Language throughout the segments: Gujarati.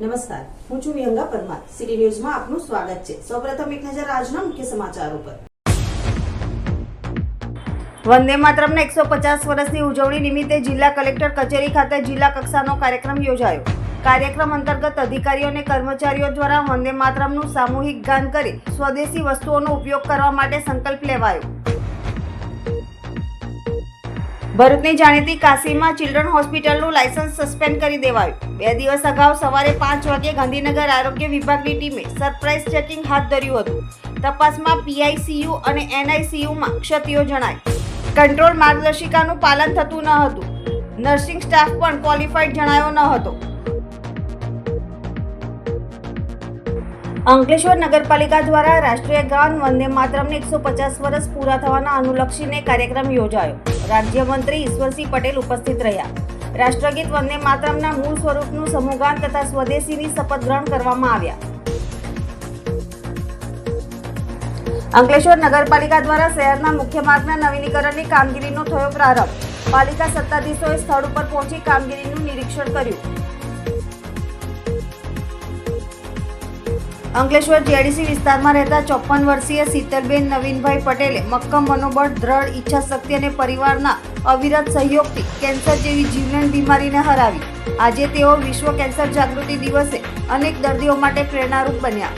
નમસ્કાર. હું છું વિહંગા પરમાર. સિટી ન્યૂઝમાં આપનું સ્વાગત છે. સૌપ્રથમ એક નજર આજના મુખ્ય સમાચારો પર. વંદે માતરમના એકસો પચાસ વર્ષની ઉજવણી નિમિત્તે જિલ્લા કલેક્ટર કચેરી ખાતે જિલ્લા કક્ષાનો કાર્યક્રમ યોજાયો. કાર્યક્રમ અંતર્ગત અધિકારીઓ અને કર્મચારીઓ દ્વારા વંદે માતરમનું સામૂહિક ગાન કરી સ્વદેશી વસ્તુઓનો ઉપયોગ કરવા માટે સંકલ્પ લેવાયો. ભરૂચની જાણીતી કાશીમાં ચિલ્ડ્રન હોસ્પિટલનું લાયસન્સ સસ્પેન્ડ કરી દેવાયું. બે દિવસ અગાઉ સવારે પાંચ વાગે ગાંધીનગર આરોગ્ય વિભાગની ટીમે સરપ્રાઇઝ ચેકિંગ હાથ ધર્યું હતું. તપાસમાં પીઆઈસીયુ અને એનઆઈસીયુમાં ક્ષતિઓ જણાય કંટ્રોલ માર્ગદર્શિકાનું પાલન થતું ન હતું. નર્સિંગ સ્ટાફ પણ ક્વોલિફાઈડ જણાયો ન હતો. અંકલેશ્વર નગરપાલિકા દ્વારા રાષ્ટ્રીય ગાન વંદે માતરમને એકસો પચાસ વર્ષ પૂરા થવાના અનુલક્ષીને કાર્યક્રમ યોજાયો. રાજ્યમંત્રી ઈશ્વરસિંહ પટેલ ઉપસ્થિત રહ્યા. રાષ્ટ્રગીત વંદે માતરમના મૂળ સ્વરૂપનું સમૂહગાન તથા સ્વદેશીની શપથ ગ્રહણ કરવામાં આવ્યા. અંકલેશ્વર નગરપાલિકા દ્વારા શહેરના મુખ્ય માર્ગના નવીનીકરણની કામગીરીનો થયો પ્રારંભ. પાલિકા સત્તાધીશોએ સ્થળ ઉપર પહોંચી કામગીરીનું નિરીક્ષણ કર્યું. અંકલેશ્વર જીઆઈડીસી વિસ્તારમાં રહેતા ચોપન વર્ષીય શીતલબેન નવીનભાઈ પટેલે મક્કમ મનોબળ, દ્રઢ ઈચ્છાશક્તિ અને પરિવારના અવિરત સહયોગથી કેન્સર જેવી જીવલેણ બીમારીને હરાવી. આજે તેઓ વિશ્વ કેન્સર જાગૃતિ દિવસે અનેક દર્દીઓ માટે પ્રેરણારૂપ બન્યા.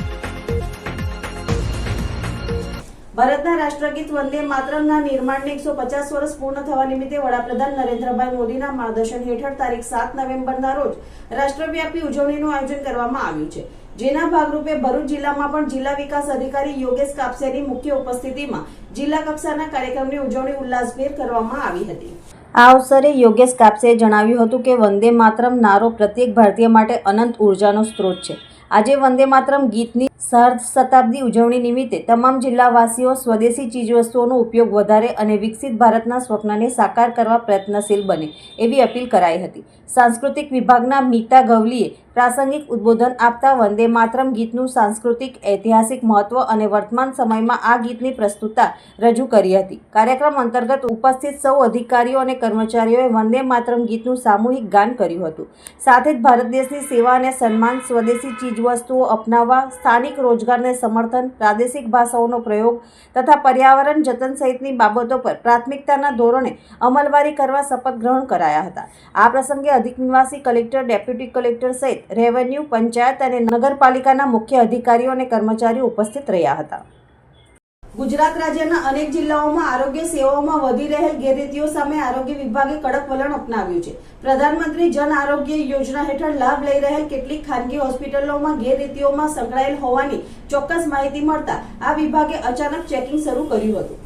ભારતના રાષ્ટ્રગીત વંદે માતરમના નિર્માણને એકસો પચાસ વર્ષ પૂર્ણ થવા નિમિત્તે વડાપ્રધાન નરેન્દ્રભાઈ મોદીના માર્ગદર્શન હેઠળ તારીખ સાત નવેમ્બરના રોજ રાષ્ટ્રવ્યાપી ઉજવણીનું આયોજન કરવામાં આવ્યું છે. જેના ભાગરૂપે ભરૂચ જિલ્લામાં પણ જિલ્લા વિકાસ અધિકારી યોગેશ કાપસેની મુખ્ય ઉપસ્થિતિમાં જિલ્લા કક્ષાના કાર્યક્રમની ઉજવણી ઉલ્લાસભેર કરવામાં આવી હતી. આ અવસરે યોગેશ કાપસેએ જણાવ્યું હતું કે વંદે માતરમ નારો પ્રત્યેક ભારતીય માટે અનંત ઉર્જાનો સ્ત્રોત છે. આજે વંદે માતરમ ગીતની સહર્ષ શતાબ્દી ઉજવણી નિમિત્તે તમામ જિલ્લાવાસીઓ સ્વદેશી ચીજવસ્તુઓનો ઉપયોગ વધારે અને વિકસિત ભારતના સ્વપ્નને સાકાર કરવા પ્રયત્નશીલ બને એવી અપીલ કરાઈ હતી. સાંસ્કૃતિક વિભાગના મીતા ગવલીએ પ્રાસંગિક ઉદ્બોધન આપતા વંદે માતરમ ગીતનું સાંસ્કૃતિક, ઐતિહાસિક મહત્વ અને વર્તમાન સમયમાં આ ગીતની પ્રસ્તુતતા રજૂ કરી હતી. કાર્યક્રમ અંતર્ગત ઉપસ્થિત સૌ અધિકારીઓ અને કર્મચારીઓએ વંદે માતરમ ગીતનું સામૂહિક ગાન કર્યું હતું. સાથે જ ભારત દેશની સેવા અને સન્માન સ્વદેશી ચીજવસ્તુઓ અપનાવવા, સ્થાનિક રોજગારને સમર્થન, પ્રાદેશિક ભાષાઓનો પ્રયોગ તથા પર્યાવરણ જતન સહિતની બાબતો પર પ્રાથમિકતાના ધોરણે અમલવારી કરવા શપથ ગ્રહણ કરાયા હતા. આ પ્રસંગે અધિક નિવાસી કલેક્ટર, ડેપ્યુટી કલેક્ટર સહિત રેવન્યુ, પંચાયત અને નગરપાલિકાના મુખ્ય અધિકારીઓ અને કર્મચારીઓ ઉપસ્થિત રહ્યા હતા. ગુજરાત રાજ્યના અનેક જિલ્લાઓમાં આરોગ્ય સેવાઓમાં વધી રહેલ ગેરરીતિઓ સામે આરોગ્ય વિભાગે કડક વલણ અપનાવ્યું છે. પ્રધાનમંત્રી જન આરોગ્ય યોજના હેઠળ લાભ લઈ રહેલ કેટલીક ખાનગી હોસ્પિટલોમાં ગેરરીતિઓમાં સંકળાયેલ હોવાની ચોક્કસ માહિતી મળતા આ વિભાગે અચાનક ચેકિંગ શરૂ કર્યું હતું.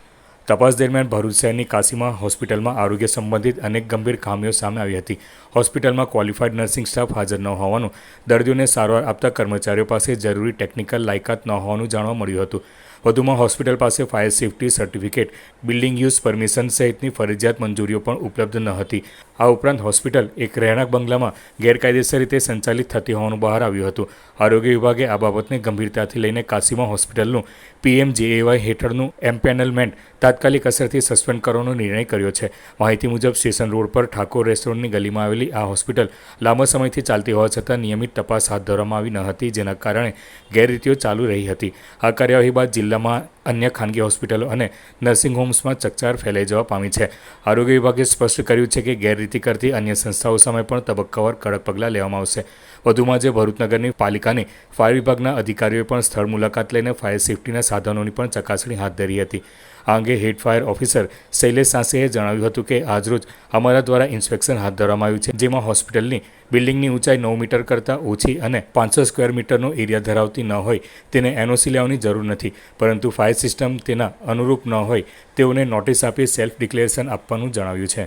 તપાસ દરમિયાન ભરૂચ શહેરની કાશીમાં હોસ્પિટલમાં આરોગ્ય સંબંધિત અનેક ગંભીર ખામીઓ સામે આવી હતી. હોસ્પિટલમાં ક્વોલિફાઈડ નર્સિંગ સ્ટાફ હાજર ન હોવાનું, દર્દીઓને સારવાર આપતા કર્મચારીઓ પાસે જરૂરી ટેકનિકલ લાયકાત ન હોવાનું જાણવા મળ્યું હતું. વધુમાં હોસ્પિટલ પાસે fire safety certificate, building use permission સહિતની ફરજિયાત મંજૂરીઓ પણ ઉપલબ્ધ ન હતી. આ ઉપરાંત હોસ્પિટલ, એક રહેણાંક બંગલામાં ગેરકાયદેસર રીતે સંચાલિત થતી હોવાનું બહાર આવ્યું હતું. આરોગ્ય વિભાગે આ બાબતને ગંભીરતાથી લઈને કાશીમાં હોસ્પિટલનું પીએમજેએવાય હેઠળનું એમ્પેનલમેન્ટ તાત્કાલિક અસરથી સસ્પેન્ડ કરવાનો નિર્ણય કર્યો છે. માહિતી મુજબ સ્ટેશન રોડ પર ઠાકોર રેસ્ટોરન્ટની ગલીમાં આવેલી આ હોસ્પિટલ લાંબા સમયથી ચાલતી હોવા છતાં નિયમિત તપાસ હાથ ધરવામાં આવી ન હતી, જેના કારણે ગેરરીતિઓ ચાલુ રહી હતી. આ કાર્યવાહી બાદ જિલ્લામાં અન્ય ખાનગી હોસ્પિટલો અને નર્સિંગ હોમ્સમાં ચકચાર ફેલાઈ જવા પામી છે. આરોગ્ય વિભાગે સ્પષ્ટ કર્યું છે કે ગેરરીતિ કરતી અન્ય સંસ્થાઓ સામે પણ તબક્કાવાર કડક પગલાં લેવામાં આવશે. વધુમાં જે ભરૂચનગરની પાલિકાને ફાયર વિભાગના અધિકારીઓએ પણ સ્થળ મુલાકાત લઈને ફાયર સેફટીના સાધનોની પણ ચકાસણી હાથ ધરી હતી. આ અંગે હેડ ફાયર ઓફિસર શૈલેષ સાંસીએ જણાવ્યું હતું કે આજરોજ અમારા દ્વારા ઇન્સ્પેક્શન હાથ ધરવામાં આવ્યું છે, જેમાં હોસ્પિટલની બિલ્ડિંગની ઊંચાઈ નવ મીટર કરતાં ઓછી અને પાંચસો સ્ક્વેર મીટરનો એરિયા ધરાવતી ન હોય તેને એનઓસી લેવાની જરૂર નથી, પરંતુ ફાયર સિસ્ટમ તેના અનુરૂપ ન હોય તેઓને નોટિસ આપી સેલ્ફ ડિક્લેરેશન આપવાનું જણાવ્યું છે.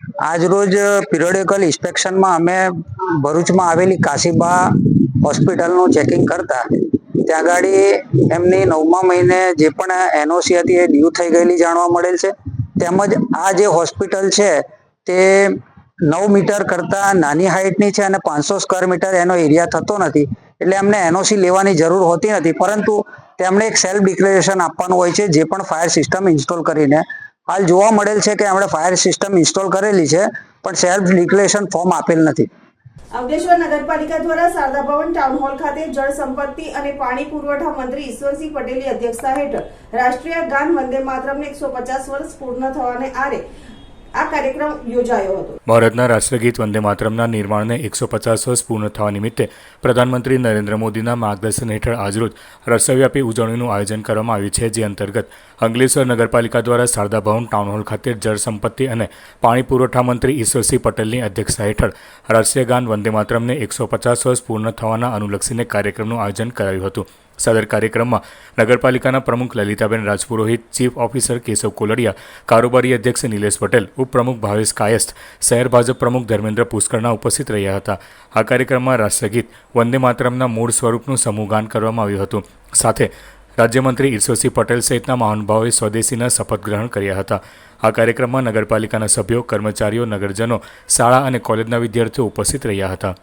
આજરોજ પિરિયોડિકલ ઇન્સ્પેક્શનમાં અમે ભરૂચમાં આવેલી કાશીબા હોસ્પિટલનું ચેકિંગ કરતા. ત્યાં ગાડી એમની નવમા મહિને જે પણ એનઓસી હતી એ ડ્યુ થઈ ગયેલી જાણવા મળેલ છે. તેમજ આ જે હોસ્પિટલ છે, તે નવ મીટર કરતા નાની હાઇટની છે અને પાંચસો સ્ક્વેર મીટર એનો એરિયા થતો નથી. એટલે એમને એનઓસી લેવાની જરૂર હોતી નથી. પરંતુ તેમણે એક સેલ્ફ ડિક્લેરેશન આપવાનું હોય છે, જે પણ ફાયર સિસ્ટમ ઇન્સ્ટોલ કરીને હાલ જોવા મળેલ છે કે એમણે ફાયર સિસ્ટમ ઇન્સ્ટોલ કરેલી છે, પણ સેલ્ફ ડિક્લેરેશન ફોર્મ આપેલ નથી. અંકલેશ્વર નગરપાલિકા દ્વારા શારદા ભવન ટાઉન હોલ ખાતે જળ સંપત્તિ અને પાણી પુરવઠા મંત્રી ઈશ્વરસિંહ પટેલની અધ્યક્ષતા હેઠળ રાષ્ટ્રીય ગાન વંદે માતરમને એકસો પચાસ વર્ષ પૂર્ણ થવાને આરે આ કાર્યક્રમ યોજાયો હતો. ભારતના રાષ્ટ્રગીત વંદે માતરમના નિર્માણને એકસો પચાસ વર્ષ પૂર્ણ થવા નિમિત્તે પ્રધાનમંત્રી નરેન્દ્ર મોદીના માર્ગદર્શન હેઠળ આજરોજ રાષ્ટ્રવ્યાપી ઉજવણીનું આયોજન કરવામાં આવ્યું છે, જે અંતર્ગત અંગલેશ્વર નગરપાલિકા દ્વારા શારદા ભવન ટાઉન હોલ ખાતે જળ સંપત્તિ અને પાણી પુરવઠા મંત્રી ઈશ્વરસિંહ પટેલની અધ્યક્ષતા હેઠળ રાષ્ટ્રીય ગાન વંદે માતરમને એકસો પચાસ વર્ષ પૂર્ણ થવાના અનુલક્ષીને કાર્યક્રમનું આયોજન કરાયું હતું. સદર કાર્યક્રમમાં નગરપાલિકાના પ્રમુખ લલિતાબેન રાજપુરોહિત, ચીફ ઓફિસર કેશવ કોલડિયા, કારોબારી અધ્યક્ષ નિલેશ પટેલ, ઉપપ્રમુખ ભાવેશ કાયસ્થ, શહેર ભાજપ પ્રમુખ ધર્મેન્દ્ર પુષ્કરના ઉપસ્થિત રહ્યા હતા. આ કાર્યક્રમમાં રાષ્ટ્રગીત વંદે માતરમના મૂળ સ્વરૂપનું સમૂહગાન કરવામાં આવ્યું હતું. સાથે રાજ્યમંત્રી ઈશ્વરસિંહ પટેલ સહિતના મહાનુભાવોએ સ્વદેશીના શપથ ગ્રહણ કર્યા હતા. આ કાર્યક્રમમાં નગરપાલિકાના સભ્યો, કર્મચારીઓ, નગરજનો, શાળા અને કોલેજના વિદ્યાર્થીઓ ઉપસ્થિત રહ્યા હતા.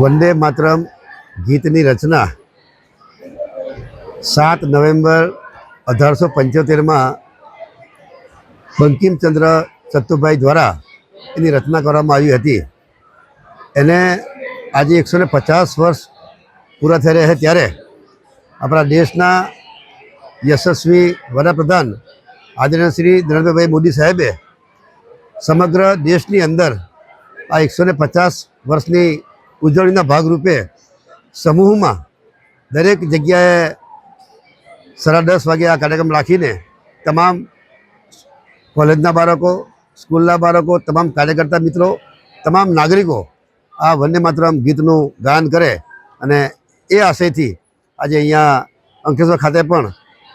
વંદે માતરમ ગીતની રચના સાત નવેમ્બર અઢારસો પંચોતેરમાં બંકિમચંદ્ર ચત્તુભાઈ દ્વારા એની રચના કરવામાં આવી હતી. એને આજે એકસો ને પચાસ વર્ષ પૂરા થઈ રહ્યા છે ત્યારે આપણા દેશના યશસ્વી વડાપ્રધાન આદરણીય શ્રી નરેન્દ્રભાઈ મોદી સાહેબે સમગ્ર દેશની અંદર આ એકસો ને પચાસ વર્ષની ઉજવણીના ભાગરૂપે સમૂહમાં દરેક જગ્યાએ સાડા દસ વાગે આ કાર્યક્રમ રાખીને તમામ કોલેજના બાળકો, સ્કૂલના બાળકો, તમામ કાર્યકર્તા મિત્રો, તમામ નાગરિકો આ વંદે માતરમ ગીતનું ગાન કરે અને એ આશયથી આજે અહીંયા અંકેશ્વર ખાતે પણ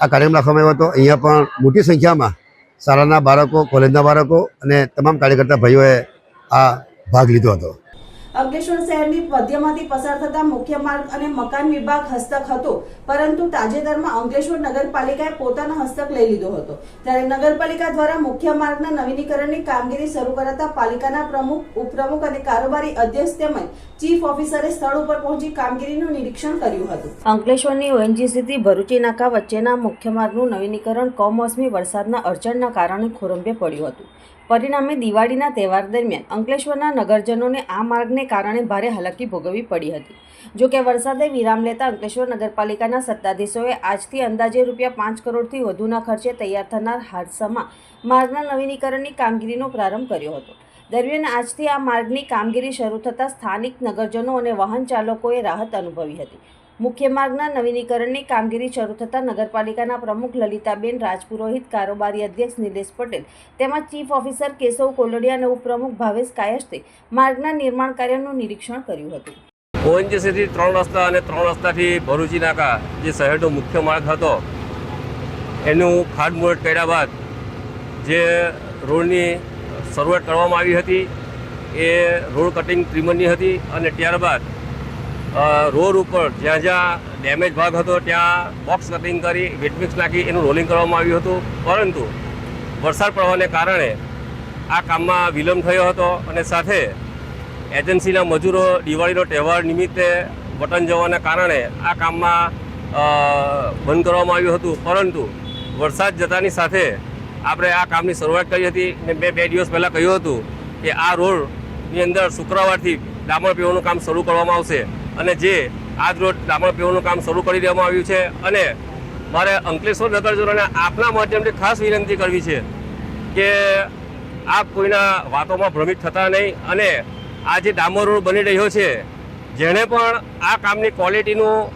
આ કાર્યક્રમ રાખવામાં આવ્યો હતો. અહીંયા પણ મોટી સંખ્યામાં શાળાના બાળકો, કોલેજના બાળકો અને તમામ કાર્યકર્તા ભાઈઓએ આ ભાગ લીધો હતો. અંકલેશ્વર શહેરની મધ્યમાંથી પસાર થતા મુખ્ય માર્ગ અને મકાન વિભાગ હસ્તક હતો, પરંતુ તાજેતરમાં અંકલેશ્વર નગરપાલિકાએ પોતાનો હસ્તક લઈ લીધો હતો. ત્યારે નગરપાલિકા દ્વારા મુખ્ય માર્ગના નવીનીકરણની કામગીરી શરૂ કરાતા પાલિકાના પ્રમુખ, ઉપપ્રમુખ અને કારોબારી અધ્યક્ષ તેમજ ચીફ ઓફિસરે સ્થળ ઉપર પહોંચી કામગીરીનું નિરીક્ષણ કર્યું હતું. અંકલેશ્વરની ઓએનજીસીથી ભરૂચી નાકા વચ્ચેના મુખ્ય માર્ગનું નવીનીકરણ કમોસમી વરસાદના અડચણના કારણે ખોરંભે પડ્યું હતું. પરિણામે દિવાળીના તહેવાર દરમિયાન અંકલેશ્વરના નગરજનોને આ માર્ગને કારણે ભારે હાલાકી ભોગવવી પડી હતી. જો કે વરસાદે વિરામ લેતા અંકલેશ્વર નગરપાલિકાના સત્તાધીશોએ આજથી અંદાજે રૂપિયા પાંચ કરોડથી વધુના ખર્ચે તૈયાર થનાર હાદસામાં માર્ગના નવીનીકરણની કામગીરીનો પ્રારંભ કર્યો હતો. દરમિયાન આજથી આ માર્ગની કામગીરી શરૂ થતાં સ્થાનિક નગરજનો અને વાહન ચાલકોએ રાહત અનુભવી હતી. મુખ્ય માર્ગના નવીનીકરણની કામગીરી શરૂ થતાં નગરપાલિકાના પ્રમુખ લલિતાબેન રાજપુરોહિત કારોબારી અધ્યક્ષ નિલેશ પટેલ તેમજ ચીફ ઓફિસર કેશવ કોલડિયા અને ઉપપ્રમુખ ભાવેશ કાયસ્તે માર્ગના નિર્માણ કાર્યનું નિરીક્ષણ કર્યું હતું. ઓએનજીસીથી ત્રણ રસ્તા અને ત્રણ રસ્તાથી ભરૂચી નાકા જે શહેરનો મુખ્ય માર્ગ હતો, એનું ખાતમુહૂર્ત કર્યા બાદ જે રોડની શરૂઆત કરવામાં આવી હતી, એ રોડ કટિંગ ત્રિમનની હતી અને ત્યારબાદ રોડ ઉપર જ્યાં જ્યાં ડેમેજ ભાગ હતો, ત્યાં બોક્સ કટિંગ કરી વેટમિક્સ નાખી, એનું રોલિંગ કરવામાં આવ્યું હતું. પરંતુ વરસાદ પડવાને કારણે આ કામમાં વિલંબ થયો હતો અને સાથે એજન્સીના મજૂરો દિવાળીનો તહેવાર નિમિત્તે વતન જવાના કારણે આ કામમાં બંધ કરવામાં આવ્યું હતું. પરંતુ વરસાદ જતાની સાથે આપણે આ કામની શરૂઆત કરી હતી ને મેં બે દિવસ પહેલાં કહ્યું હતું કે આ રોડની અંદર શુક્રવારથી ડામર પીવાનું કામ શરૂ કરવામાં આવશે. અને જે આજ રોજ ડામર પીવાનું કામ શરૂ કરી દેવામાં આવ્યું છે અને મારે અંકલેશ્વર નગરજનોને આપના માધ્યમથી ખાસ વિનંતી કરવી છે કે આપ કોઈના વાતોમાં ભ્રમિત થતા નહીં અને આ જે ડામર રોડ બની રહ્યો છે, જેણે પણ આ કામની ક્વોલિટીનું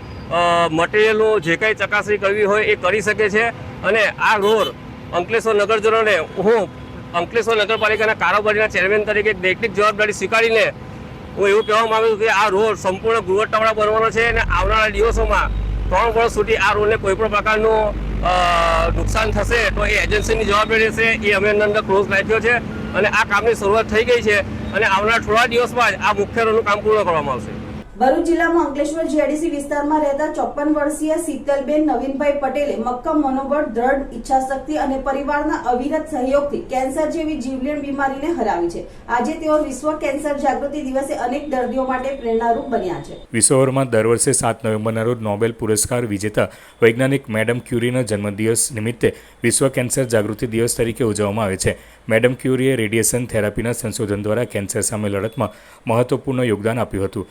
મટીરિયલનું જે કાંઈ ચકાસણી કરવી હોય એ કરી શકે છે અને આ રોડ અંકલેશ્વર નગરજનોને હું અંકલેશ્વર નગરપાલિકાના કારોબારીના ચેરમેન તરીકે નૈતિક જવાબદારી સ્વીકારીને હું એવું કહેવા માગું છું કે આ રોડ સંપૂર્ણ ગુણવત્તાવાળા બનવાનો છે અને આવનારા દિવસોમાં ત્રણ વર્ષ સુધી આ રોડને કોઈ પણ પ્રકારનું નુકસાન થશે તો એ એજન્સીની જવાબદારી રહેશે, એ અમે અંદર ક્લોઝ રાખ્યો છે અને આ કામની શરૂઆત થઈ ગઈ છે અને આવનારા થોડા દિવસમાં જ આ મુખ્ય રોડનું કામ પૂર્ણ કરવામાં આવશે. ભરૂચ જિલ્લામાં અંકલેશ્વર જીઆઈડીસી વિસ્તારમાં રહેતા ચોપન વર્ષીય શીતલબેન નવીનભાઈ પટેલે મક્કમ મનોબળ, દ્રઢ ઈચ્છાશક્તિ અને પરિવારના અવિરત સહયોગથી કેન્સર જેવી જીવલેણ બીમારીને હરાવી છે. આજે તેઓ વિશ્વ કેન્સર જાગૃતિ દિવસે અનેક દર્દીઓ માટે પ્રેરણારૂપ બન્યા છે. વિશ્વભરમાં દર વર્ષે સાત નવેમ્બરના રોજ નોબેલ પુરસ્કાર વિજેતા વૈજ્ઞાનિક મેડમ ક્યુરીના જન્મદિવસ નિમિત્તે વિશ્વ કેન્સર જાગૃતિ દિવસ તરીકે ઉજવવામાં આવે છે. મેડમ ક્યુરીએ રેડિયેશન થેરાપીના સંશોધન દ્વારા કેન્સર સામે લડતમાં મહત્વપૂર્ણ યોગદાન આપ્યું હતું.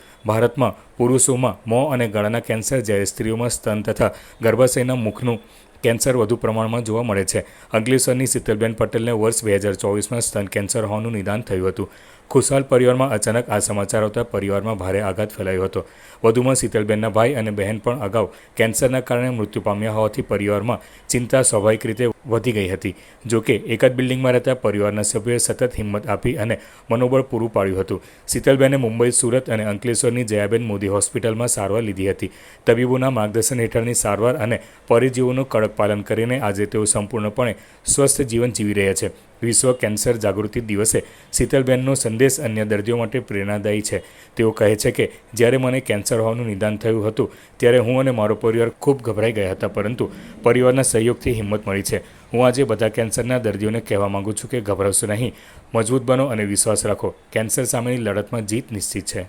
ભારતમાં પુરુષોમાં મોં અને ગળાના કેન્સર જ્યારે સ્ત્રીઓમાં સ્તન તથા ગર્ભાશયના મુખનું કેન્સર વધુ પ્રમાણમાં જોવા મળે છે. અંકલેશ્વરની શીતલબેન પટેલને વર્ષ બે હજાર ચોવીસમાં સ્તન કેન્સર હોવાનું નિદાન થયું હતું. ખુશાલ પરિવારમાં અચાનક આ સમાચાર આવતા પરિવારમાં ભારે આઘાત ફેલાયો હતો. વધુમાં શીતલબેનના ભાઈ અને બહેન પણ અગાઉ કેન્સરના કારણે મૃત્યુ પામ્યા હોવાથી પરિવારમાં ચિંતા સ્વાભાવિક રીતે વધી ગઈ હતી. જોકે એક જ બિલ્ડિંગમાં રહેતા પરિવારના સભ્યોએ સતત હિંમત આપી અને મનોબળ પૂરું પાડ્યું હતું. શીતલબેને મુંબઈ સુરત અને અંકલેશ્વરની જયાબેન મોદી હોસ્પિટલમાં સારવાર લીધી હતી. તબીબોના માર્ગદર્શન હેઠળની સારવાર અને પરિજીવોનું કડક પાલન કરીને આજે તેઓ સંપૂર્ણપણે સ્વસ્થ જીવન જીવી રહ્યા છે. વિશ્વ કેન્સર જાગૃતિ દિવસે શીતલબેનનો સંદેશ અન્ય દર્દીઓ માટે પ્રેરણાદાયી છે. તેઓ કહે છે કે, જ્યારે મને કેન્સર હોવાનું નિદાન થયું હતું, ત્યારે હું અને મારો પરિવાર ખૂબ ગભરાઈ ગયા હતા, પરંતુ પરિવારના સહયોગથી હિંમત મળી છે. હું આજે બધા કેન્સરના દર્દીઓને કહેવા માગું છું કે ગભરાશો નહીં. મજબૂત બનો અને વિશ્વાસ રાખો. કેન્સર સામેની લડતમાં જીત નિશ્ચિત છે.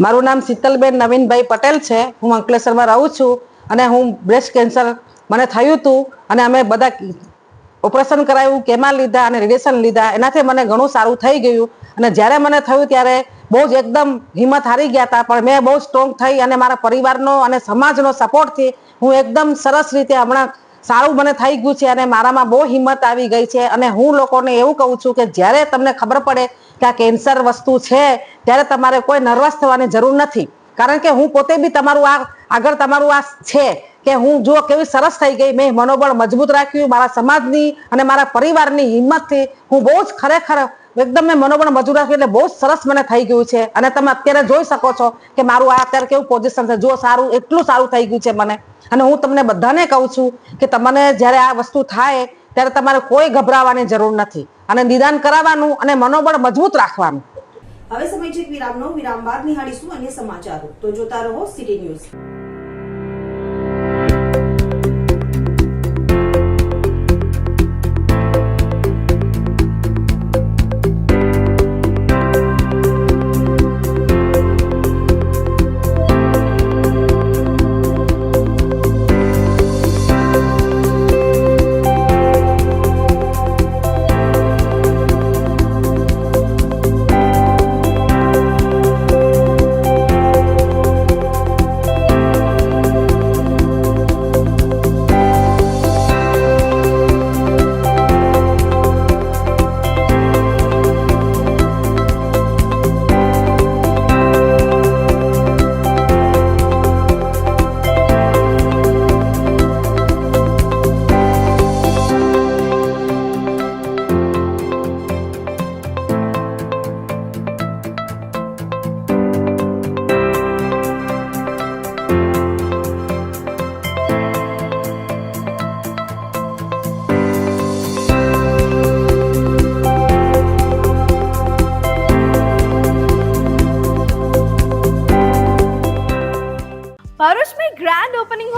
મારું નામ શીતલબેન નવીનભાઈ પટેલ છે. હું અંકલેશ્વરમાં રહું છું અને હું બ્રેસ્ટ કેન્સર મને થયું હતું અને અમે બધા ઓપરેશન કરાવ્યું કેમાં લીધા અને રેડિયેશન લીધા. એનાથી મને ઘણું સારું થઈ ગયું. અને જ્યારે મને થયું ત્યારે બહુ જ એકદમ હિંમત હારી ગયા હતા. પણ મેં બહુ સ્ટ્રોંગ થઈ અને મારા પરિવારનો અને સમાજનો સપોર્ટથી હું એકદમ સરસ રીતે હમણાં સારું મને થઈ ગયું છે અને મારામાં બહુ હિંમત આવી ગઈ છે અને હું લોકોને એવું કહું છું કે જ્યારે તમને ખબર પડે કે આ કેન્સર વસ્તુ છે, ત્યારે તમારે કોઈ નર્વસ થવાની જરૂર નથી. કારણ કે હું પોતે બી તમારું આ, આગળ તમારું આ છે કે હું જો કેવી સરસ થઈ ગઈ, મેં મનોબળ મજબૂત રાખ્યું, મારા સમાજની અને મારા પરિવારની હિંમતથી હું બહુ જ ખરેખર એકદમ મેં મનોબળ મજૂર રાખ્યું એટલે બહુ સરસ મને થઈ ગયું છે. અને તમે અત્યારે જોઈ શકો છો કે મારું આ અત્યારે કેવું પોઝિશન છે. જો સારું, એટલું સારું થઈ ગયું છે મને. અને હું તમને બધાને કહું છું કે તમને જ્યારે આ વસ્તુ થાય, ત્યારે તમારે કોઈ ગભરાવાની જરૂર નથી. અને નિદાન કરાવવાનું અને મનોબળ મજબૂત રાખવાનું. હવે સમય છે વિરામનો. વિરામ બાદ નિહાળીશું અન્ય સમાચારો. તો જોતા રહો સિટી ન્યૂઝ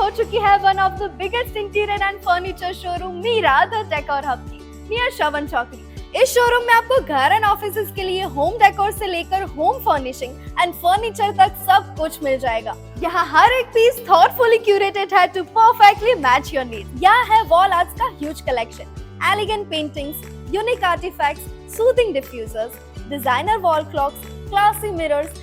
हो चुकी है one of the biggest interior and furniture showroom Mira the Decor Hub की नियर शवन चौकड़ी इस शोरूम में आपको घर एंड ऑफ़िस के लिए होम डेकोर से लेकर होम फर्निशिंग एंड फर्नीचर तक सब कुछ मिल जाएगा। यहाँ हर एक पीस थॉटफुली क्यूरेटेड है to perfectly match your need यहाँ है वॉल आर्ट्स का huge collection elegant paintings unique artifacts soothing diffusers designer wall clocks classy mirrors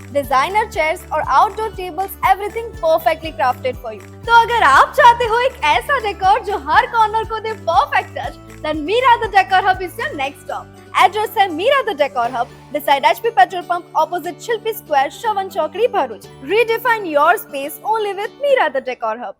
designer chairs और outdoor tables everything perfectly crafted for you तो अगर आप चाहते हो एक ऐसा डेकोर जो हर कॉर्नर को दे perfect touch then Mira the Decor Hub is your next stop address है Mira the Decor Hub beside HP petrol pump opposite Shilpi Square, Shavan चौकड़ी Bharuch. Redefine your space only with Mira the Decor Hub.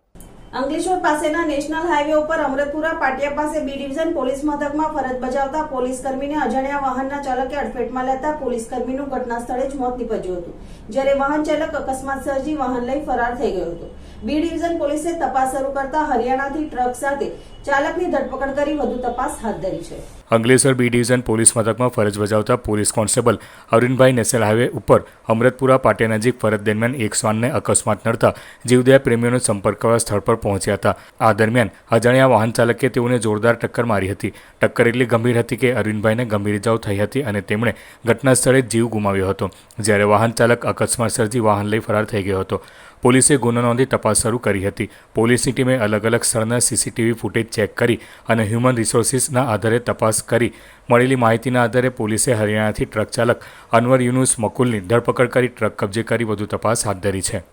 Ankleshwar પાસેના નેશનલ હાઈવે ઉપર અમૃતપુરા પાટિયા પાસે બી ડિવિઝન પોલીસ મથકમાં ફરજ બજાવતા પોલીસ કર્મીને અજાણ્યા વાહનના ચાલકે અડફેટમાં લેતા પોલીસ કર્મીનું ઘટના સ્થળે જ મોત નીપજ્યું હતું, જ્યારે વાહન ચાલક અકસ્માત સર્જી વાહન લઈ ફરાર થઈ ગયો હતો. બી ડિવિઝન પોલીસે તપાસ શરૂ કરતા હરિયાણાથી ટ્રક સાથે ચાલકની ધરપકડ કરી વધુ તપાસ હાથ ધરી છે. અંકલેશ્વર બી ડિવિઝન પોલીસ મથકમાં ફરજ બજાવતા police constable Arvindbhai national highway ઉપર અમૃતપુરા પાટિયા નજીક ફરજ દરમિયાન એક શ્વાનને અકસ્માત નડતા જીવદયા પ્રેમીઓનો સંપર્ક કરવા સ્થળ પર પહોંચ્યા હતા. આ દરમિયાન અજાણ્યા વાહન ચાલકે તેઓને જોરદાર ટક્કર મારી હતી. ટક્કર એટલી ગંભીર હતી કે અરવિંદભાઈને ગંભીર ઇજાઓ થઈ હતી અને તેમણે ઘટના સ્થળે જીવ ગુમાવ્યો હતો. જ્યારે વાહન ચાલક અકસ્માત સર્જી વાહન લઈ ફરાર થઈ ગયો હતો. પોલીસે ગુનો નોંધી તપાસ શરૂ કરી હતી. પોલીસની ટીમે અલગ અલગ સ્થળના સીસીટીવી ફૂટેજ ચેક કરી અને હ્યુમન રિસોર્સિસના આધારે તપાસ કરી. મળેલી માહિતીના આધારે પોલીસે હરિયાણાથી ટ્રક ચાલક અનવર યુનુસ મકુલની ધરપકડ કરી ટ્રક કબજે કરી વધુ તપાસ હાથ ધરી છે.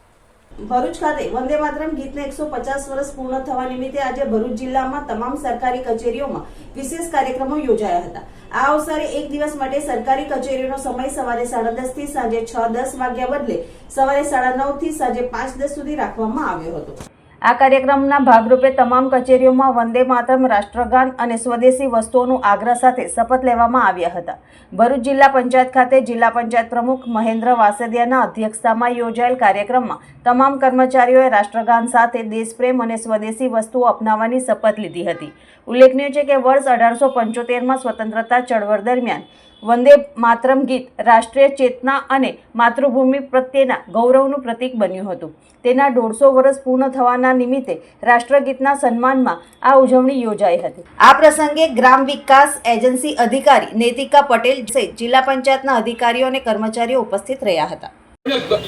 ભરૂચ ખાતે વંદે માતરમ ગીતને એકસો પચાસ વર્ષ પૂર્ણ થવા નિમિત્તે આજે ભરૂચ જિલ્લામાં તમામ સરકારી કચેરીઓમાં વિશેષ કાર્યક્રમો યોજાયા હતા. આ અવસરે એક દિવસ માટે સરકારી કચેરીઓનો સમય સવારે સાડા દસથી સાંજે છ દસ વાગ્યા બદલે સવારે સાડા નવથી સાંજે પાંચ દસ સુધી રાખવામાં આવ્યો હતો. આ કાર્યક્રમના ભાગરૂપે તમામ કચેરીઓમાં વંદે માતરમ રાષ્ટ્રગાન અને સ્વદેશી વસ્તુઓનું આગ્રહ સાથે શપથ લેવામાં આવ્યા હતા. ભરૂચ જિલ્લા પંચાયત ખાતે જિલ્લા પંચાયત પ્રમુખ મહેન્દ્ર વાસેદિયાના અધ્યક્ષતામાં યોજાયેલ કાર્યક્રમમાં તમામ કર્મચારીઓએ રાષ્ટ્રગાન સાથે દેશપ્રેમ અને સ્વદેશી વસ્તુઓ અપનાવવાની શપથ લીધી હતી. ઉલ્લેખનીય છે કે વર્ષ અઢારસો પંચોતેરમાં સ્વતંત્રતા ચળવળ દરમિયાન વંદે માતરમ ગીત રાષ્ટ્રીય ચેતના અને માતૃભૂમિ પ્રત્યેના ગૌરવનું પ્રતીક બન્યું હતું. તેના દોઢસો વર્ષ પૂર્ણ થવાના નિમિત્તે રાષ્ટ્રગીતના સન્માનમાં આ ઉજવણી યોજાઈ હતી. આ પ્રસંગે ગ્રામ વિકાસ એજન્સી અધિકારી નૈતિકા પટેલ સહિત જિલ્લા પંચાયતના અધિકારીઓ અને કર્મચારીઓ ઉપસ્થિત રહ્યા હતા.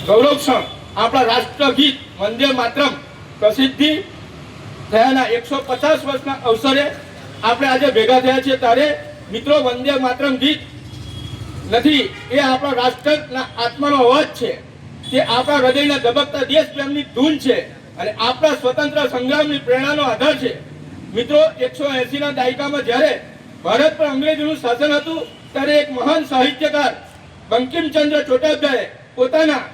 ગૌરવ ક્ષણ આપણા રાષ્ટ્રગીત વંદે માતરમ પ્રસિદ્ધિ થયાના એકસો પચાસ વર્ષના અવસરે આપણે આજે ભેગા થયા છીએ ત્યારે મિત્રો વંદે માતરમ ગીત નથી, એ આપણા રાષ્ટ્રના આત્માનો અવાજ છે. તે આપણા હૃદયના ધબકતા દેશ પ્રેમની ધૂન છે અને આપણા સ્વતંત્ર સંગ્રામની પ્રેરણાનો આધાર છે. મિત્રો, એકસો એસી ના દાયકામાં જ્યારે ભારત પર અંગ્રેજોનું શાસન હતું, ત્યારે એક મહાન સાહિત્યકાર, બંકિમચંદ્ર ચોટાબ્યાએ પોતાના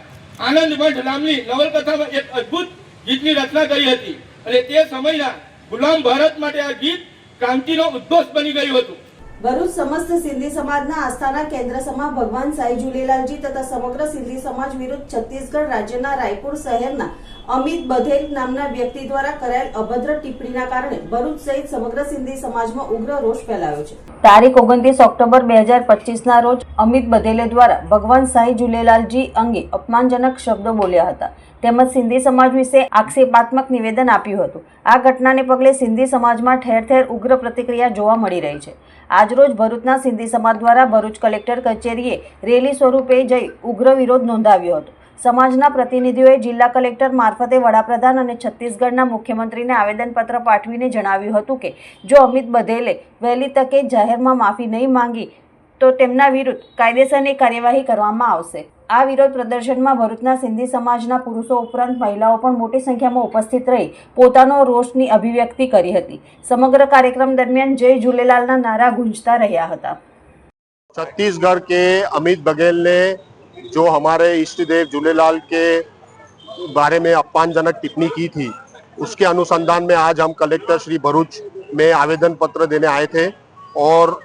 આનંદમઠ નામની નવલકથામાં એક અદ્ભુત ગીતની રચના કરી હતી અને તે સમયના ગુલામ ભારત માટે આ ગીત ક્રાંતિનો ઉદ્ઘોષ બની ગયું હતું. ભરૂચ સમસ્ત સિંધી સમાજના આસ્થાના કેન્દ્ર સમા ભગવાન સાઈ ઝૂલેલાલજી તથા સમગ્ર સિંધી સમાજ વિરુદ્ધ છત્તીસગઢ રાજ્યના રાયપુર શહેરના અમિત બધેલ નામના વ્યક્તિ દ્વારા કરાયેલ અભદ્ર ટિપ્પણીના કારણે ભરૂચ સહિત સમગ્ર સિંધી સમાજમાં ઉગ્ર રોષ ફેલાયો છે. તારીખ ઓગણત્રીસ ઓક્ટોબર બે હજાર પચીસના રોજ અમિત બધેલે દ્વારા ભગવાન સાઈ જુલેલાલજી અંગે અપમાનજનક શબ્દો બોલ્યા હતા. તેમજ સિંધી સમાજ વિશે આક્ષેપાત્મક નિવેદન આપ્યું હતું. આ ઘટનાને પગલે સિંધી સમાજમાં ઠેર ઠેર ઉગ્ર પ્રતિક્રિયા જોવા મળી રહી છે. આજરોજ ભરૂચના સિંધી સમાજ દ્વારા ભરૂચ કલેક્ટર કચેરીએ રેલી સ્વરૂપે જઈ ઉગ્ર વિરોધ નોંધાવ્યો હતો. સમાજના પ્રતિનિધિઓએ જિલ્લા કલેક્ટર મારફતે વડાપ્રધાન અને છત્તીસગઢના મુખ્યમંત્રીને આવેદનપત્ર પાઠવીને જણાવ્યું હતું કે, જો અમિત બધેલે વહેલી તકે જાહેરમાં માફી નહીં માંગી, તો તેમના વિરુદ્ધ કાયદેસરની કાર્યવાહી કરવામાં આવશે. આ વિરોધ પ્રદર્શનમાં ભરૂચના સિંધી સમાજના પુરુષો ઉપરાંત મહિલાઓ પણ મોટી સંખ્યામાં ઉપસ્થિત રહી પોતાનો રોષની અભિવ્યક્તિ કરી હતી સમગ્ર કાર્યક્રમ દરમિયાન જય ઝૂલેલાલના નારા ગુંજતા રહ્યા હતા छत्तीसगढ़ के अमित बघेल ने जो हमारे इष्ट देव झूलेलाल के बारे में अपमानजनक टिप्पणी की थी उसके अनुसंधान में आज हम कलेक्टर श्री भरूच में आवेदन पत्र देने आए थे और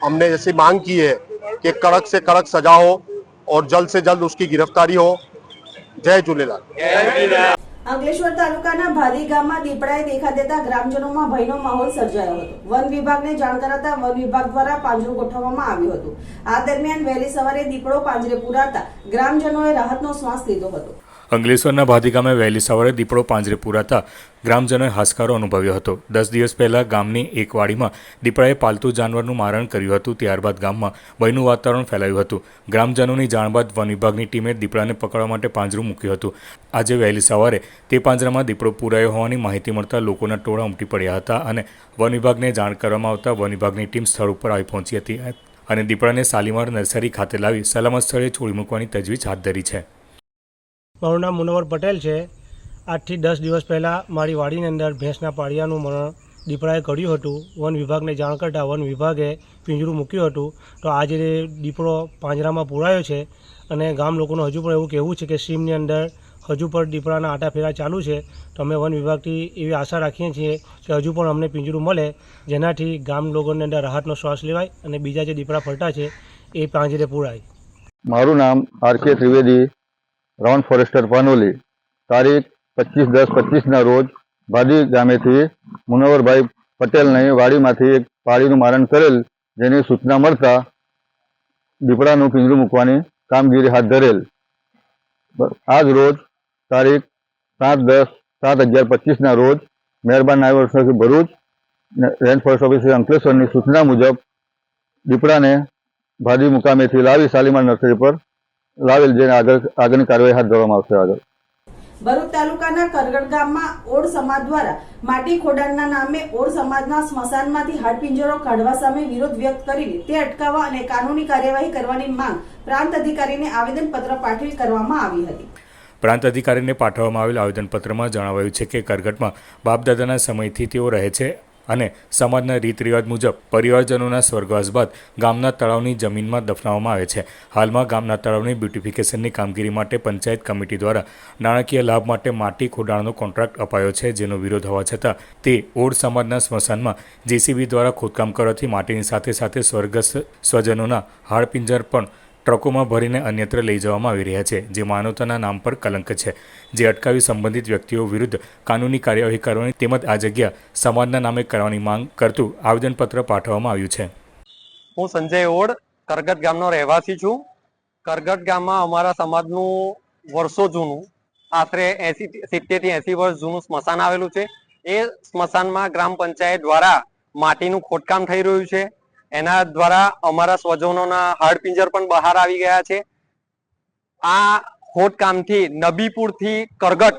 हमने जैसी मांग की है कि कड़क से कड़क सजा हो और जल्द से जल्द उसकी गिरफ्तारी हो जय झूलेलाल અંકલેશ્વર તાલુકાના ભાદી ગામમાં દીપડાએ દેખા દેતા ગ્રામજનોમાં ભયનો માહોલ સર્જાયો હતો વન વિભાગને જાણ કરાતા વન વિભાગ દ્વારા પાંજરું ગોઠવવામાં આવ્યું હતું આ દરમિયાન વહેલી સવારે દીપડો પાંજરે પુરાતા ગ્રામજનોએ રાહતનો શ્વાસ લીધો હતો અંકલેશ્વરના ભાદી ગામે વહેલી સવારે દીપડો પાંજરે પૂરાતા ગ્રામજનોએ હાશકારો અનુભવ્યો હતો. દસ દિવસ પહેલાં ગામની એક વાડીમાં દીપડાએ પાલતુ જાનવરનું મારણ કર્યું હતું, ત્યારબાદ ગામમાં ભયનું વાતાવરણ ફેલાયું હતું. ગ્રામજનોની જાણ બાદ વન વિભાગની ટીમે દીપડાને પકડવા માટે પાંજરું મૂક્યું હતું. આજે વહેલી સવારે તે પાંજરામાં દીપડો પૂરાયો હોવાની માહિતી મળતા લોકોના ટોળા ઉમટી પડ્યા હતા અને વન વિભાગને જાણ કરવામાં આવતા વન વિભાગની ટીમ સ્થળ ઉપર આવી પહોંચી હતી અને દીપડાને શાલીમાર નર્સરી ખાતે લાવી સલામત સ્થળે છોડી મૂકવાની તજવીજ હાથ ધરી છે. મારું નામ મુનવર પટેલ છે. આજથી દસ દિવસ પહેલાં મારી વાડીની અંદર ભેંસના પાળિયાનું મરણ દીપડાએ કર્યું હતું. વન વિભાગને જાણ કરતાં વન વિભાગે પિંજરું મૂક્યું હતું. તો આજે દીપડો પાંજરામાં પૂરાયો છે અને ગામ લોકોનું હજુ પણ એવું કહેવું છે કે સીમની અંદર હજુ પણ દીપડાના આટાફેરા ચાલુ છે. તો અમે વન વિભાગથી એવી આશા રાખીએ છીએ કે હજુ પણ અમને પિંજરું મળે, જેનાથી ગામ લોકોની અંદર રાહતનો શ્વાસ લેવાય અને બીજા જે દીપડા ફરતા છે એ પાંજરે પૂરાય. મારું નામ R K Trivedi round forester Panoli, તારીખ પચીસ દસ પચીસના રોજ ભાદી ગામેથી મુનવરભાઈ પટેલની વાડીમાંથી એક પાળીનું મારણ કરેલ, જેની સૂચના મળતા દીપડાનું પિંજરું મૂકવાની કામગીરી હાથ ધરેલ. આજ રોજ તારીખ સાત દસ સાત અગિયાર પચીસના રોજ મહેરબાન નાયબ officer Bharuch range forest officer અંકલેશ્વરની સૂચના મુજબ દીપડાને ભાદી મુકામેથી લાવી શાલીમાર નર્સરી પર લાવેલ જેને આગળ આગળની કાર્યવાહી હાથ ધરવામાં આવશે આગળ. ભરૂચ તાલુકાના કરગડ ગામમાં ઓડ સમાજ દ્વારા માટી ખોડાણના નામે ઓડ સમાજના સ્મશાનમાંથી હાડપિંજરો કાઢવા સામે વિરોધ વ્યક્ત કરીને તે અટકાવવા અને કાનૂની કાર્યવાહી કરવાની માંગ પ્રાંત અધિકારીને આવેદનપત્ર પાઠવી કરવામાં આવી હતી. પ્રાંત અધિકારીને પાઠવવામાં આવેલ આવેદનપત્રમાં જણાવાયું છે કે કરગટમાં બાપદાદાના સમયથી તેઓ રહે છે. અને સમાજના રીત રિવાજ મુજબ પરિવારજનોના સ્વર્ગવાસ બાદ ગામના તળાવની જમીનમાં દફનાવવામાં આવે છે. હાલમાં ગામના તળાવની બ્યુટિફિકેશનની કામગીરી માટે પંચાયત કમિટી દ્વારા નાણાકીય લાભ માટે માટી ખોદાણનો કોન્ટ્રાક્ટ અપાયો છે, જેનો વિરોધ હોવા છતાં તે ઓડ સમાજના સ્મશાનમાં જેસીબી દ્વારા ખોદકામ કરવાથી માટીની સાથે સાથે સ્વર્ગસ્થ સ્વજનોના હાડપિંજર પણ ટ્રકોમાં ભરીને અન્યત્ર લઈ જવામાં આવી રહ્યા છે, જે માનવતાના નામ પર કલંક છે. જે અટકાવી સંબંધિત વ્યક્તિઓ વિરુદ્ધ કાનૂની કાર્યવાહી કરવાની તેમજ આ જગ્યા સમાજના નામે કરવાની માંગ કરતું આવેદનપત્ર પાઠવવામાં આવ્યું છે. હું સંજય ઓડ કરગત ગામનો રહેવાસી છું. કરગત ગામમાં અમારા સમાજનું વર્ષો જૂનું, આશરે એસી સિત્તેરથી એસી વર્ષ જૂનું સ્મશાન આવેલું છે. એ સ્મશાનમાં ગ્રામ પંચાયત દ્વારા માટીનું ખોદકામ થઈ રહ્યું છે. એના દ્વારા અમારા સ્વજનોના હાડપિંજર પણ બહાર આવી ગયા છે. આ ખોદકામથી નબીપુરથી કરગટ,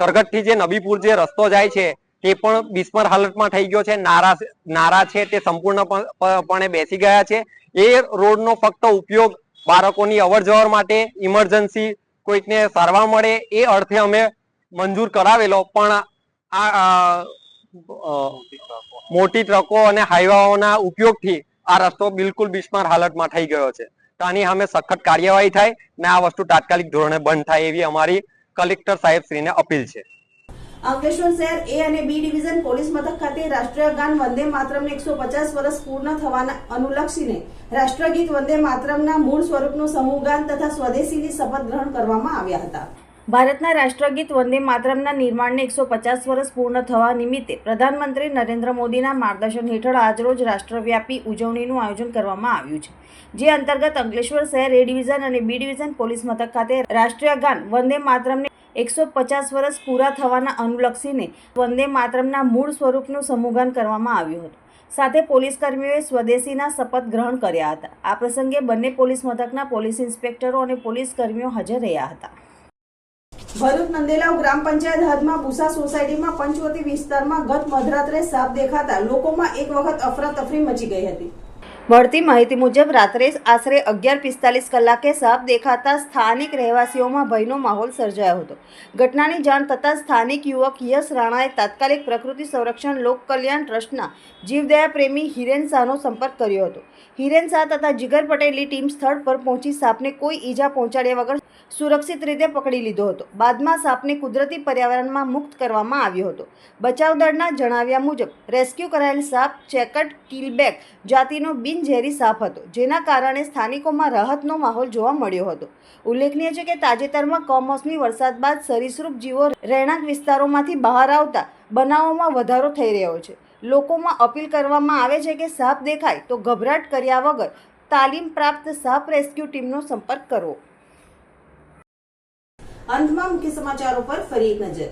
કરગટથી જે નબીપુર જે રસ્તો જાય છે તે પણ બિસ્મર હાલતમાં થઈ ગયો છે. નારા નારા છે તે સંપૂર્ણપણે બેસી ગયા છે. એ રોડનો ફક્ત ઉપયોગ બાળકોની અવર જવર માટે ઇમરજન્સી કોઈકને સારવાર મળે એ અર્થે અમે મંજૂર કરાવેલો. પણ આ મોટી ટ્રકો અને હાઈવાઓના ઉપયોગથી આ રસ્તો બિલકુલ બિસ્માર હાલતમાં થઈ ગયો છે. તો આની સામે સખત કાર્યવાહી થાય, ને આ વસ્તુ તાત્કાલિક ધોરણે બંધ થાય એવી અમારી કલેક્ટર સાહેબ અપીલ છે. અંકલેશ્વર શહેર એ અને બી ડિવિઝન પોલીસ મથક ખાતે રાષ્ટ્રીય ગાન વંદે માતરમને એકસો પચાસ વર્ષ પૂર્ણ થવાના અનુલક્ષીને રાષ્ટ્રગીત વંદે માતરમના મૂળ સ્વરૂપનું સમૂહગાન તથા સ્વદેશીની શપથ ગ્રહણ કરવામાં આવ્યા હતા. ભારતના રાષ્ટ્રગીત વંદે માતરમના નિર્માણને એકસો પચાસ વર્ષ પૂર્ણ થવા નિમિત્તે પ્રધાનમંત્રી નરેન્દ્ર મોદીના માર્ગદર્શન હેઠળ આજરોજ રાષ્ટ્રવ્યાપી ઉજવણીનું આયોજન કરવામાં આવ્યું છે, જે અંતર્ગત અંકલેશ્વર શહેર એ ડિવિઝન અને બી ડિવિઝન પોલીસ મથક ખાતે રાષ્ટ્રીય ગાન વંદે માતરમને એકસો પચાસ વર્ષ પૂરા થવાના અનુલક્ષીને વંદે માતરમના મૂળ સ્વરૂપનું સમૂહગાન કરવામાં આવ્યું હતું. સાથે પોલીસ કર્મીઓએ સ્વદેશીના શપથ ગ્રહણ કર્યા હતા. આ પ્રસંગે બંને પોલીસ મથકના પોલીસ ઇન્સ્પેક્ટરો અને પોલીસ કર્મીઓ હાજર રહ્યા હતા. ભરૂચ નંદેલાવ ગ્રામ પંચાયત હદમાં ભૂસા સોસાયટીમાં પંચવતી વિસ્તારમાં ગત મધરાત્રે સાપ દેખાતા લોકોમાં એક વખત અફરાતફરી મચી ગઈ હતી. મળતી માહિતી મુજબ રાત્રે આશરે અગિયાર પિસ્તાલીસ કલાકે સાપ દેખાતા સ્થાનિક રહેવાસીઓમાં ભયનો માહોલ સર્જાયો હતો. ઘટનાની જાણ થતાં સ્થાનિક યુવક યશ રાણાએ તાત્કાલિક પ્રકૃતિ સંરક્ષણ, લોક કલ્યાણ ટ્રસ્ટના જીવદયા પ્રેમી હિરેન શાહનો સંપર્ક કર્યો હતો. હિરેન શાહ તથા જીગર પટેલની ટીમ સ્થળ પર પહોંચી સાપને કોઈ ઈજા પહોંચાડ્યા વગર સુરક્ષિત રીતે પકડી લીધો હતો. બાદમાં સાપને કુદરતી પર્યાવરણમાં મુક્ત કરવામાં આવ્યો હતો. બચાવ દળના જણાવ્યા મુજબ, રેસ્ક્યુ કરાયેલ સાપ ચેકટ કિલબેક જાતિનો બિનઝેરી સાપ હતો, જેના કારણે સ્થાનિકોમાં રાહતનો માહોલ જોવા મળ્યો હતો. ઉલ્લેખનીય છે કે તાજેતરમાં કમોસમી વરસાદ બાદ સરીસૃપ જીવો રહેણાંક વિસ્તારોમાંથી બહાર આવતા બનાવોમાં વધારો થઈ રહ્યો છે. લોકોમાં અપીલ કરવામાં આવે છે કે સાપ દેખાય તો ગભરાટ કર્યા વગર તાલીમ પ્રાપ્ત સાપ રેસ્ક્યુ ટીમનો સંપર્ક કરવો. અંતમાં મુખ્ય સમાચારો પર ફરી એક નજર.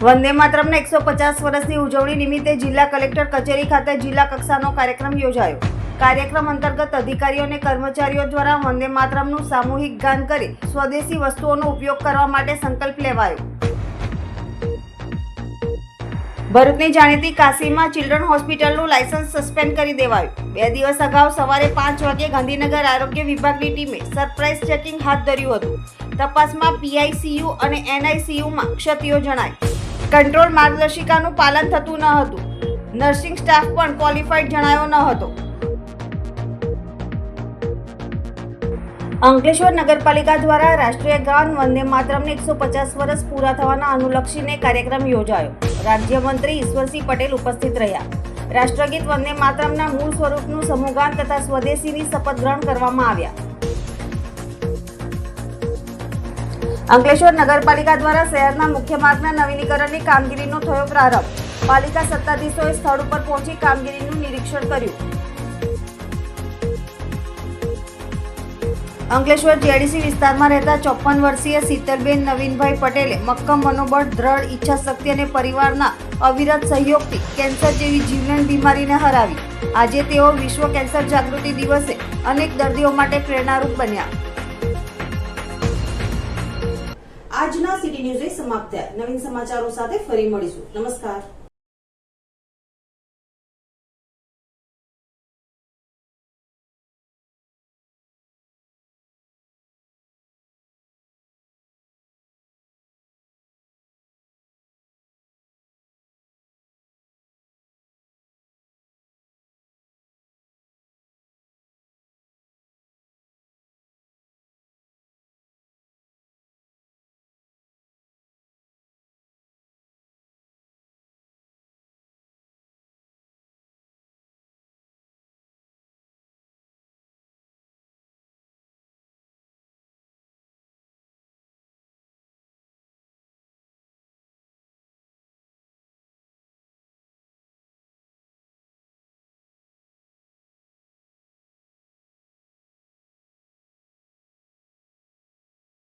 વંદે માતરમના એકસો પચાસ વર્ષની ઉજવણી નિમિત્તે જિલ્લા કલેક્ટર કચેરી ખાતે જિલ્લા કક્ષાનો કાર્યક્રમ યોજાયો. કાર્યક્રમ અંતર્ગત અધિકારીઓ અને કર્મચારીઓ દ્વારા વંદે માતરમનું સામૂહિક ગાન કરી સ્વદેશી વસ્તુઓનો ઉપયોગ કરવા માટે સંકલ્પ લેવાયો. ભરૂચની જાણીતી કાશીમાં ચિલ્ડ્રન હોસ્પિટલનું લાયસન્સ સસ્પેન્ડ કરી દેવાયું. બે દિવસ અગાઉ સવારે પાંચ વાગે ગાંધીનગર આરોગ્ય વિભાગની ટીમે સરપ્રાઇઝ ચેકિંગ હાથ ધર્યું હતું. તપાસમાં પીઆઈસીયુ અને એનઆઈસીયુમાં ક્ષતિઓ જણાઈ. કંટ્રોલ માર્ગદર્શિકાનું પાલન થતું ન હતું. નર્સિંગ સ્ટાફ પણ ક્વોલિફાઈડ જણાયો ન હતો. અંકલેશ્વર નગરપાલિકા દ્વારા રાષ્ટ્રીય ગાન વંદે માતરમને એકસો પચાસ વર્ષ પૂરા થવાના અનુલક્ષીને કાર્યક્રમ યોજાયો. રાજ્યમંત્રી ઈશ્વરસિંહ પટેલ ઉપસ્થિત રહ્યા. રાષ્ટ્રગીત વંદે માતરમના મૂળ સ્વરૂપનું સમૂહગાન તથા સ્વદેશીની શપથ ગ્રહણ કરવામાં આવ્યા. અંકલેશ્વર નગરપાલિકા દ્વારા શહેરના મુખ્ય માર્ગના નવીનીકરણની કામગીરીનો થયો પ્રારંભ. પાલિકા સત્તાધીશોએ સ્થળ ઉપર પહોંચી કામગીરીનું નિરીક્ષણ કર્યું. અંકલેશ્વર જેડીસી વિસ્તારમાં રહેતા ચોપન વર્ષીય શીતલબેન નવીનભાઈ પટેલે મક્કમ મનોબળ, દ્રઢ ઈચ્છાશક્તિ અને પરિવારના અવિરત સહયોગથી કેન્સર જેવી જીવલેણ બીમારીને હરાવી. આજે તેઓ વિશ્વ કેન્સર જાગૃતિ દિવસે અનેક દર્દીઓ માટે પ્રેરણારૂપ બન્યા. આજના સિટી ન્યૂઝે સમાપ્ત નવીન સમાચારો સાથે ફરી મળીશું. નમસ્કાર.